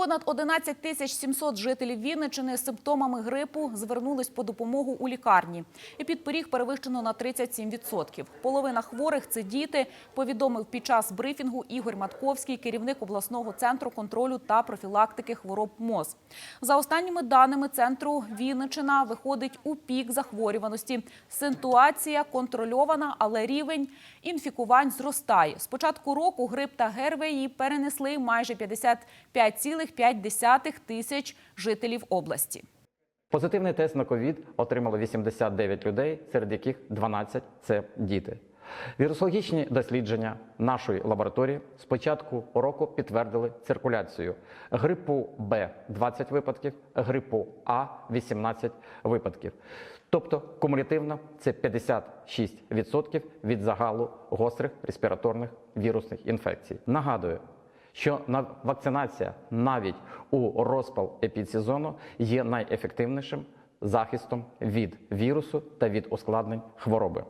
Понад 11 тисяч 700 жителів Вінничини з симптомами грипу звернулись по допомогу у лікарні. Епідпоріг перевищено на 37%. Половина хворих – це діти, повідомив під час брифінгу Ігор Матковський, керівник обласного центру контролю та профілактики хвороб МОЗ. За останніми даними центру, Вінничина виходить у пік захворюваності. Ситуація контрольована, але рівень інфікувань зростає. З початку року грип та ГРВІ перенесли майже 55,5 тисяч жителів області. Позитивний тест на ковід отримало 89 людей, серед яких 12 – це діти. Вірусологічні дослідження нашої лабораторії з початку року підтвердили циркуляцію грипу Б 20 випадків, грипу А 18 випадків. Тобто кумулятивно це 56% від загалу гострих респіраторних вірусних інфекцій. Нагадую, що на- вакцинація навіть у розпал епідсезону є найефективнішим захистом від вірусу та від ускладнень хвороби.